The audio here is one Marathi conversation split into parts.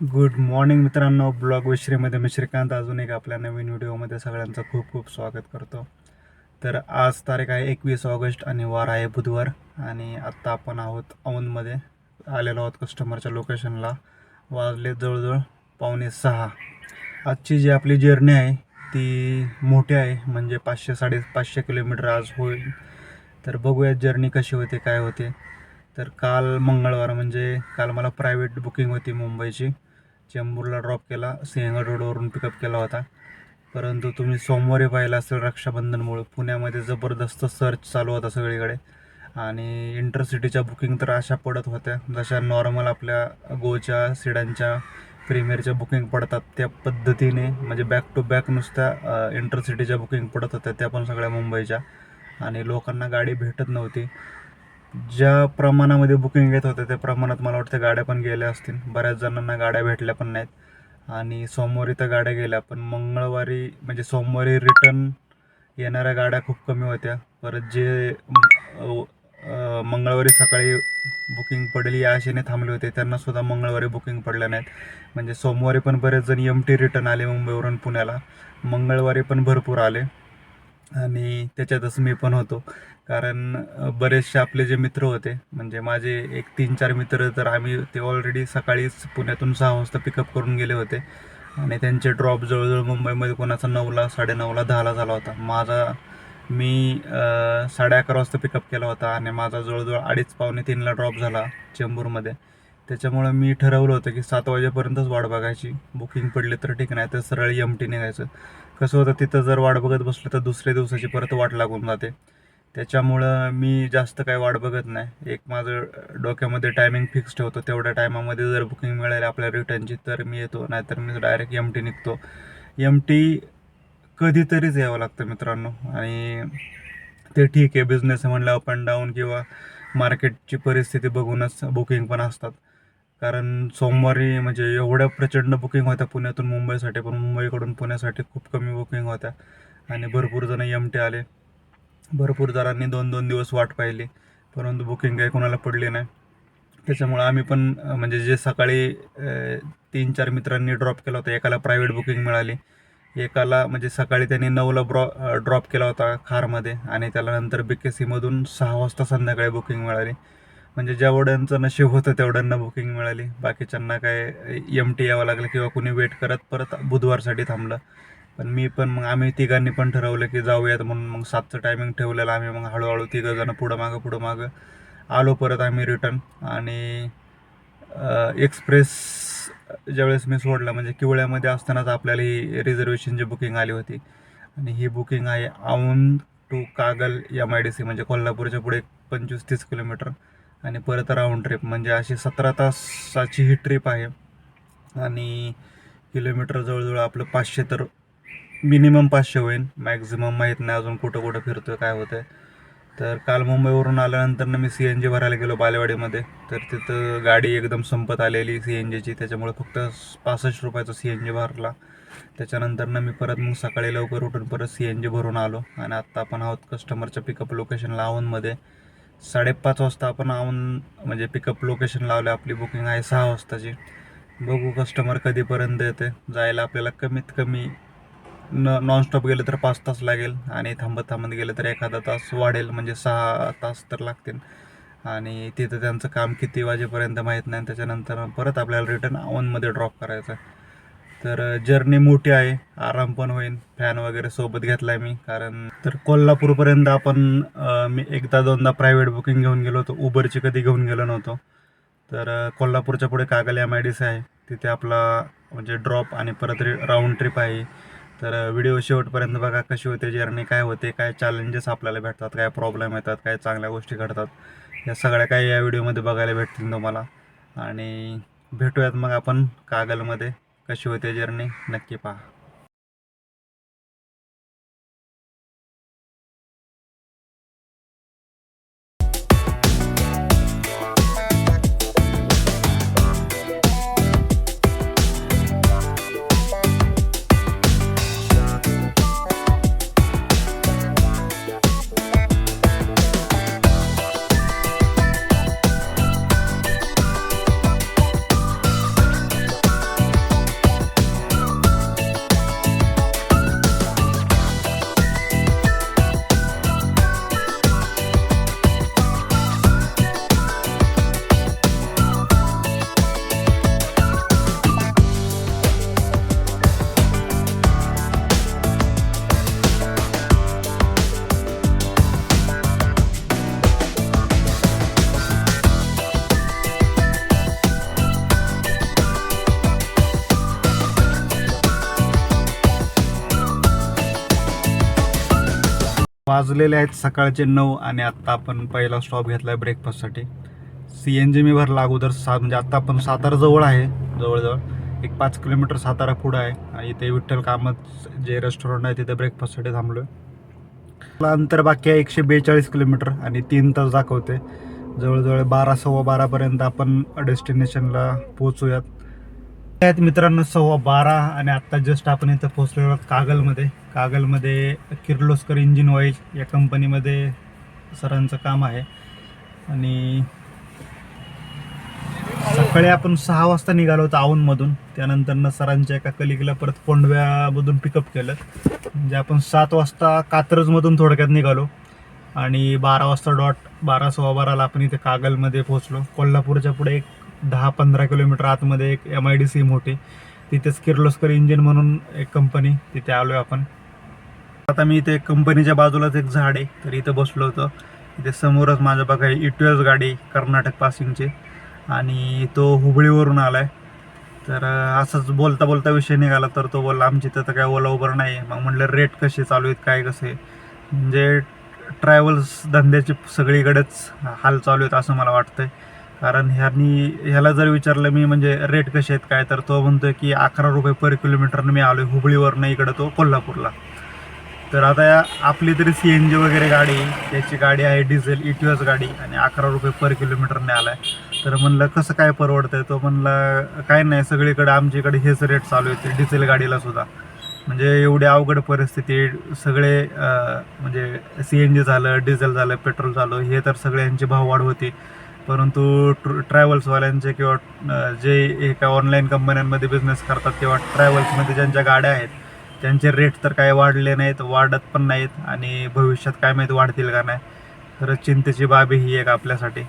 गुड मॉर्निंग मित्रांनो. ब्लॉग विश्रीमध्ये मी श्रीकांत. अजून एक आपल्या नवीन व्हिडिओमध्ये सगळ्यांचं खूप खूप स्वागत करतो. तर आज तारीख आहे एकवीस ऑगस्ट आणि वार आहे बुधवार आणि आत्ता आपण आहोत औंधमध्ये. आलेलो आहोत कस्टमरच्या लोकेशनला वाजले जवळजवळ पावणे सहा. आजची जी आपली जर्नी आहे ती मोठी आहे. म्हणजे पाचशे साडे पाचशे किलोमीटर आज होईल. तर बघूया जर्नी कशी होते काय होते. तर काल मंगळवार म्हणजे काल मला प्रायव्हेट बुकिंग होती मुंबईची. चेंबूरला ड्रॉप केला सिंहगड रोडवरून पिकअप केला होता. परंतु तुम्ही सोमवारी पाहिलं असेल रक्षाबंधनमुळे. पुण्यामध्ये जबरदस्त सर्च चालू होता सगळीकडे. आणि इंटरसिटीच्या बुकिंग तर अशा पडत होत्या. जशा नॉर्मल आपल्या गोच्या सिडांच्या प्रीमियरच्या बुकिंग पडतात त्या पद्धतीने म्हणजे बॅक टू बॅक नुसत्या इंटरसिटीच्या बुकिंग पडत होत्या त्या पण सगळ्या मुंबईच्या. आणि लोकांना गाडी भेटत नव्हती. ज्या प्रमाणामध्ये बुकिंग येत होतं त्या प्रमाणात मला वाटतं गाड्या पण गेल्या असतील. बऱ्याच जणांना गाड्या भेटल्या पण नाहीत. आणि सोमवारी तर गाड्या गेल्या पण मंगळवारी म्हणजे सोमवारी रिटर्न येणाऱ्या गाड्या खूप कमी होत्या. परत जे मंगळवारी सकाळी बुकिंग पडेल या आशेने थांबले होते त्यांना सुद्धा मंगळवारी बुकिंग पडल्या नाहीत. म्हणजे सोमवारी पण बरेच जण एम टी रिटर्न आले मुंबईवरून पुण्याला. मंगळवारी पण भरपूर आले. आणि त्याच्यातच मी पण होतो. कारण बरेचसे आपले जे मित्र होते म्हणजे माझे एक तीन चार मित्र तर आम्ही ते ऑलरेडी सकाळीच पुण्यातून सहा वाजता पिकअप करून गेले होते. आणि त्यांचे ड्रॉप जवळजवळ मुंबईमध्ये कोणाचा नऊला साडेनऊला दहाला झाला होता. माझा मी साडे अकरा वाजता पिकअप केला होता आणि माझा जवळजवळ अडीच पावणे तीनला ड्रॉप झाला चेंबूरमध्ये. त्याच्यामुळं मी ठरवलं होतं की सात वाजेपर्यंतच वाट बघायची. बुकिंग पडली तर ठीक नाही तर सरळ एम टी निघायचं. कसं होतं तिथं जर वाट बघत बसलं तर दुसऱ्या दिवसाची परत वाट लागून जाते. त्याच्यामुळं मी जास्त काही वाट बघत नाही. एक माझं डोक्यामध्ये टायमिंग फिक्स ठेवतो तेवढ्या टायमामध्ये जर बुकिंग मिळाली आपल्या रिटर्नची तर मी येतो. नाहीतर मी डायरेक्ट एम टी निघतो. एम टी कधीतरीच यावं लागतं मित्रांनो. आणि ते ठीक आहे. बिझनेस म्हणलं अप अँड डाऊन किंवा मार्केटची परिस्थिती बघूनच बुकिंग पण असतात. कारण सोमवारी म्हणजे एवढ्या प्रचंड बुकिंग होत्या पुण्यातून मुंबईसाठी पण मुंबईकडून पुण्यासाठी खूप कमी बुकिंग होत्या. आणि भरपूर जण एम टी आले. भरपूर जणांनी दोन दोन दिवस वाट पाहिली. परंतु बुकिंग काही कोणाला पडली नाही. त्याच्यामुळं आम्ही पण म्हणजे जे सकाळी तीन चार मित्रांनी ड्रॉप केला होता एकाला प्रायव्हेट बुकिंग मिळाली. एकाला म्हणजे सकाळी त्यांनी नऊला ब्रॉ ड्रॉप केला होता खारमध्ये आणि त्याला नंतर बी के सीमधून सहा वाजता संध्याकाळी बुकिंग मिळाली. म्हणजे जेवढ्यांचं नशीब होतं तेवढ्यांना बुकिंग मिळाली. बाकीच्यांना काय एम टी यावं लागलं किंवा कुणी वेट करत परत बुधवारसाठी थांबलं. पण मी पण मग आम्ही तिघांनी पण ठरवलं की जाऊयात म्हणून मग सातचं टायमिंग ठेवलेलं आम्ही. मग हळूहळू तिघं जण पुढं मागं पुढं मागं आलो परत आम्ही रिटर्न आणि एक्सप्रेस ज्यावेळेस मी सोडला म्हणजे किवळ्यामध्ये असतानाच आपल्याला ही रिझर्वेशनची बुकिंग आली होती. आणि ही बुकिंग आहे Aundh to Kagal M I D C म्हणजे कोल्हापूरच्या पुढे पंचवीस तीस किलोमीटर. आणि परत राऊंड ट्रिप म्हणजे अशी सतरा तासाची ही ट्रिप आहे. आणि किलोमीटर जवळजवळ आपलं पाचशे तर मिनिमम पाचशे होईल. मॅक्झिमम माहीत नाही अजून कुठं कुठं फिरतोय काय होतंय. तर काल मुंबईवरून आल्यानंतर मी सी एन जी भरायला गेलो बालेवाडीमध्ये. तर तिथं गाडी एकदम संपत आलेली सी एन जीची त्याच्यामुळे फक्त पासष्ट रुपयाचा सी एन जी भरला. त्याच्यानंतरनं मी परत मग सकाळी लवकर उठून परत सी एन जी भरून आलो. आणि आत्ता आपण आहोत कस्टमरच्या पिकअप लोकेशनला औंधमध्ये साडेपाच वाजता आपण आऊन म्हणजे पिकअप लोकेशन लावलं. आपली बुकिंग आहे सहा वाजताची. बघू कस्टमर कधीपर्यंत येते जायला आपल्याला कमीत कमी न नॉनस्टॉप गेलं तर पाच तास लागेल आणि थांबत थांबत गेलं तर एखादा तास वाढेल म्हणजे सहा तास तर लागतील. आणि तिथं त्यांचं काम किती वाजेपर्यंत माहीत नाही त्याच्यानंतर परत आपल्याला रिटर्न ऑनमध्ये ड्रॉप करायचं आहे. तर जर्नी मोठी आहे आराम पण होईल फॅन वगैरे सोबत घेतला आहे मी कारण तर कोल्हापूरपर्यंत आपण मी एकदा दोनदा प्रायव्हेट बुकिंग घेऊन गेलो होतो उबरची कधी घेऊन गेलो नव्हतो. तर कोल्हापूरच्या पुढे Kagal M I D C आहे तिथे आपला म्हणजे ड्रॉप आणि परत राऊंड ट्रिप आहे. तर व्हिडिओ शेवटपर्यंत बघा कशी होते जर्नी काय होते काय चॅलेंजेस आपल्याला भेटतात काय प्रॉब्लेम येतात काय चांगल्या गोष्टी घडतात. या सगळ्या काही या व्हिडिओमध्ये बघायला भेटतील तुम्हाला. आणि भेटूयात मग आपण कागलमध्ये कशी होते जर्नी नक्की पहा. वाजलेले आहेत सकाळचे नऊ आणि आत्ता आपण पहिला स्टॉप घेतला आहे ब्रेकफास्टसाठी सी एन जी मी भरला अगोदर सा म्हणजे आत्ता आपण सातारा जवळ आहे जवळजवळ. एक पाच किलोमीटर सातारा पुढं आहे आणि इथे विठ्ठल कामत जे रेस्टॉरंट आहे तिथे ब्रेकफास्टसाठी थांबलो आहे अंतर बाकी आहे एकशे बेचाळीस किलोमीटर आणि तीन तास दाखवते जवळजवळ बारा सव्वा बारापर्यंत आपण डेस्टिनेशनला पोहोचूयात. आहेत मित्रांनो सव्वा बारा आणि आत्ता जस्ट आपण इथं पोहोचलेलो आहोत कागलमध्ये. कागलमध्ये किर्लोस्कर इंजिन ऑइल या कंपनीमध्ये सरांचं काम आहे. आणि सकाळी आपण सहा वाजता निघालो होतो औंधमधून त्यानंतर सरांच्या एका कलिकला परत कोंडव्यामधून पिकअप केलं. म्हणजे आपण सात वाजता कात्रजमधून थोडक्यात निघालो. आणि बारा वाजता डॉट बारा सव्वा बाराला आपण इथे कागलमध्ये पोहोचलो. कोल्हापूरच्या पुढे एक दहा पंधरा किलोमीटर आतमध्ये एक एम आय डी सी मोठी. तिथेच किर्लोस्कर इंजिन म्हणून एक कंपनी तिथे आलो आहे आपण. आता मी इथे कंपनीच्या बाजूलाच एक झाड आहे तर इथं बसलो होतो. इथे समोरच माझ्या बघा इटुएस e गाडी कर्नाटक पासिंगची आणि तो हुबळीवरून आला आहे तर असंच बोलता बोलता विषय निघाला तर तो बोलला आमची तर काय ओला उबर नाही मग म्हणलं रेट कसे चालू आहेत काय कसे म्हणजे ट्रॅव्हल्स धंद्याची सगळीकडेच हाल चालू आहेत असं मला वाटतंय. कारण ह्यांनी ह्याला जर विचारलं मी म्हणजे रेट कसे आहेत काय? तर तो म्हणतोय की अकरा रुपये पर किलोमीटरनं मी आलोय हुबळीवरनं इकडं तो कोल्हापूरला. तर आता या आपली तरी सी एन जी वगैरे गाडी त्याची गाडी आहे डिझेल ई टी एस गाडी आणि अकरा रुपये पर किलोमीटरने आलाय. तर म्हणलं कसं काय परवडतंय? तो म्हणलं काय नाही सगळीकडे आमच्याकडे हेच रेट चालू आहेत डिझेल गाडीला सुद्धा. म्हणजे एवढी अवघड परिस्थिती सगळे म्हणजे सी एन जी झालं डिझेल झालं पेट्रोल झालं हे तर सगळ्यांची भाववाढ होती. परंतु ट्र ट्रॅव्हल्सवाल्यांचे किंवा जे एका ऑनलाईन कंपन्यांमध्ये बिझनेस करतात किंवा ट्रॅव्हल्समध्ये ज्यांच्या गाड्या आहेत त्यांचे रेट तर काय वाढले नाहीत वाढत पण नाहीत आणि भविष्यात काय माहीत वाढतील का नाही. तर चिंतेची बाबी ही एक आपल्यासाठी.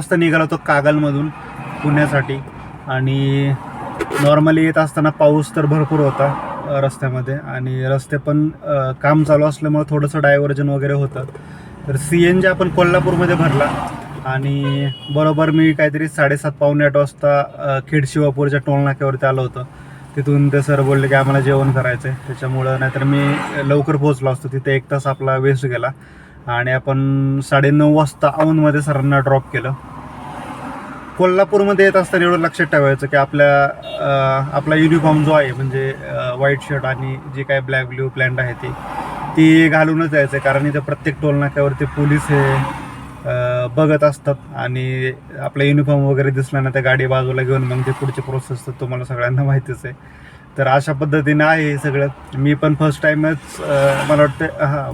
वाजता निघालो होतो कागलमधून पुण्यासाठी. आणि नॉर्मली येत असताना पाऊस तर भरपूर होता रस्त्यामध्ये. आणि रस्ते पण काम चालू असल्यामुळे थोडंसं डायव्हर्जन वगैरे होतं. तर सी एन जी आपण कोल्हापूरमध्ये भरला. आणि बरोबर मी काहीतरी साडेसात पावणे आठ वाजता खेड शिवापूरच्या टोलनाक्यावरती आलो होतो. तिथून ते सर बोलले की आम्हाला जेवण करायचं आहे त्याच्यामुळं नाहीतर मी लवकर पोहोचलो असतो. तिथे एक तास आपला वेस्ट गेला. आणि आपण साडेनऊ वाजता औंधमध्ये सरांना ड्रॉप केलं. कोल्हापूरमध्ये येत असताना एवढं लक्षात ठेवायचं की आपल्या आपला युनिफॉर्म जो आहे म्हणजे व्हाईट शर्ट आणि जी काय ब्लॅक ब्ल्यू प्लॅन्ट आहे ती ती घालूनच जायचं आहे. कारण इथे प्रत्येक टोलनाक्यावरती पोलीस हे बघत असतात. आणि आपला युनिफॉर्म वगैरे दिसला ना त्या गाडी बाजूला घेऊन मग ते पुढची प्रोसेस तर तुम्हाला सगळ्यांना माहितीच आहे. तर अशा पद्धतीने आहे हे सगळं. मी पण फर्स्ट टाईमच मला वाटतं हां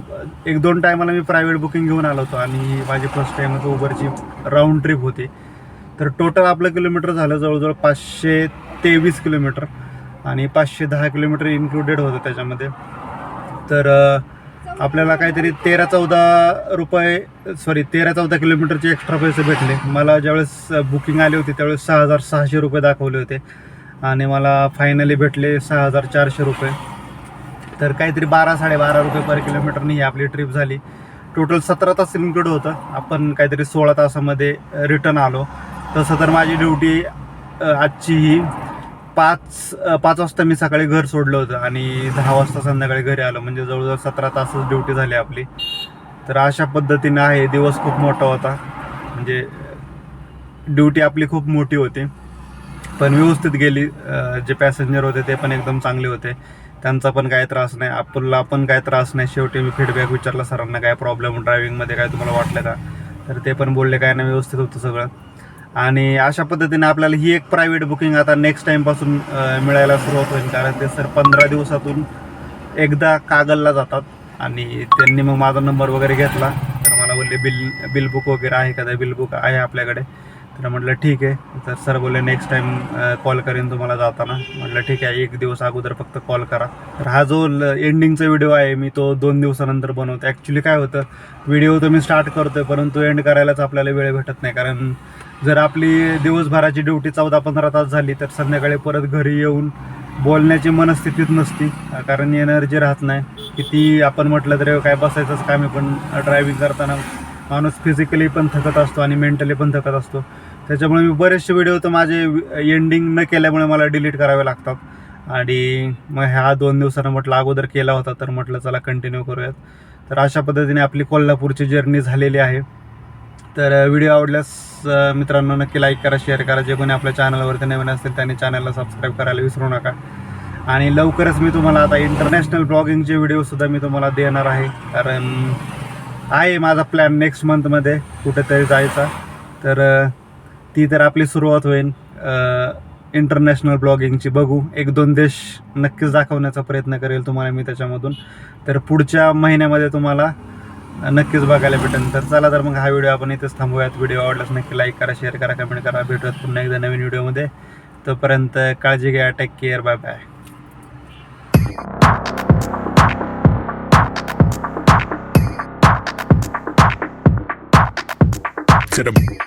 एक दोन टायमाला मी प्रायव्हेट बुकिंग घेऊन आलो होतो आणि माझी फर्स्ट टाईमच उबरची राऊंड ट्रिप होती. तर टोटल आपलं किलोमीटर झालं जवळजवळ पाचशे तेवीस किलोमीटर आणि पाचशे दहा किलोमीटर इन्क्लुडेड होतं त्याच्यामध्ये. तर आपल्याला काहीतरी तेरा चौदा रुपये सॉरी तेरा चौदा किलोमीटरचे एक्स्ट्रा पैसे भेटले. मला ज्यावेळेस बुकिंग आली होती त्यावेळेस सहा हजार सहाशे रुपये दाखवले होते. आणि मला फायनली भेटले सहा हजार चारशे रुपये. तर काहीतरी बारा साडेबारा रुपये पर किलोमीटरनी ही आपली ट्रिप झाली. टोटल सतरा तास इन्क्लूड होतं. आपण काहीतरी सोळा तासामध्ये रिटर्न आलो. तसं तर माझी ड्युटी आजची ही पाच पाच वाजता मी सकाळी घर सोडलं होतं आणि दहा वाजता संध्याकाळी घरी आलो. म्हणजे जवळजवळ सतरा तासच ड्युटी झाली आपली. तर अशा पद्धतीनं आहे. दिवस खूप मोठा होता. म्हणजे ड्युटी आपली खूप मोठी होती. पण व्यवस्थित गेली. जे पॅसेंजर होते ते पण एकदम चांगले होते. त्यांचा पण काय त्रास नाही. आपला पण काय त्रास नाही. शेवटी मी फीडबॅक विचारला सरांना काय प्रॉब्लेम ड्रायव्हिंगमध्ये काय तुम्हाला वाटलं का? तर ते पण बोलले काय नाही व्यवस्थित होतं सगळं. आणि अशा पद्धतीने आपल्याला ही एक प्रायव्हेट बुकिंग आता नेक्स्ट टाईमपासून मिळायला सुरुवात होईल. कारण ते सर पंधरा दिवसातून एकदा कागलला जातात. आणि त्यांनी मग माझा नंबर वगैरे घेतला. तर मला बोलले बिल बिल बुक वगैरे आहे का? बिल बुक आहे आपल्याकडे. तर म्हटलं ठीक आहे. तर सर बोलले नेक्स्ट टाईम कॉल करेन तुम्हाला जाताना. म्हटलं ठीक आहे एक दिवस अगोदर फक्त कॉल करा. तर हा जो एंडिंगचा व्हिडिओ आहे मी तो दोन दिवसानंतर बनवतो. ॲक्च्युली काय होतं व्हिडिओ तर मी स्टार्ट करतोय परंतु एंड करायलाच आपल्याला वेळ भेटत नाही. कारण जर आपली दिवसभराची ड्युटी चौदा पंधरा तास झाली तर संध्याकाळी परत घरी येऊन बोलण्याची मनस्थितीच नसती. कारण एनर्जी राहत नाही. किती आपण म्हटलं तरी काय बसायचंच काम आहे पण ड्रायव्हिंग करताना माणूस फिजिकली पण थकत असतो आणि मेंटली पण थकत असतो. त्याच्यामुळे मी बरेचसे व्हिडिओ तर माझे एंडिंग न केल्यामुळे मला डिलीट करावे लागतात. आणि मग ह्या दोन दिवसानं म्हटलं अगोदर केला होता तर म्हटलं चला कंटिन्यू करूयात. तर अशा पद्धतीने आपली कोल्हापूरची जर्नी झालेली आहे. तर व्हिडिओ आवडल्यास मित्रांनो नक्की लाईक करा शेअर करा. जे कोणी आपल्या चॅनलवरती नवीन असतील त्यांनी चॅनलला सबस्क्राईब करायला विसरू नका. आणि लवकरच मी तुम्हाला आता इंटरनॅशनल ब्लॉगिंगचे व्हिडिओसुद्धा मी तुम्हाला देणार आहे. कारण आहे माझा प्लॅन नेक्स्ट मंथमध्ये कुठेतरी जायचा. तर ती तर आपली सुरुवात होईल. इंटरनॅशनल ब्लॉगिंगची बघू. एक दोन देश नक्कीच दाखवण्याचा प्रयत्न करेल तुम्हाला मी त्याच्यामधून. तर पुढच्या महिन्यामध्ये तुम्हाला नक्कीच बघायला भेटेल. तर चला तर मग हा व्हिडिओ आपण इथेच थांबूयात. व्हिडिओ आवडलाच नक्की लाईक करा शेअर करा कमेंट करा. भेटूयात पुन्हा एकदा नवीन व्हिडिओमध्ये. तोपर्यंत काळजी घ्या. Take care bye bye to the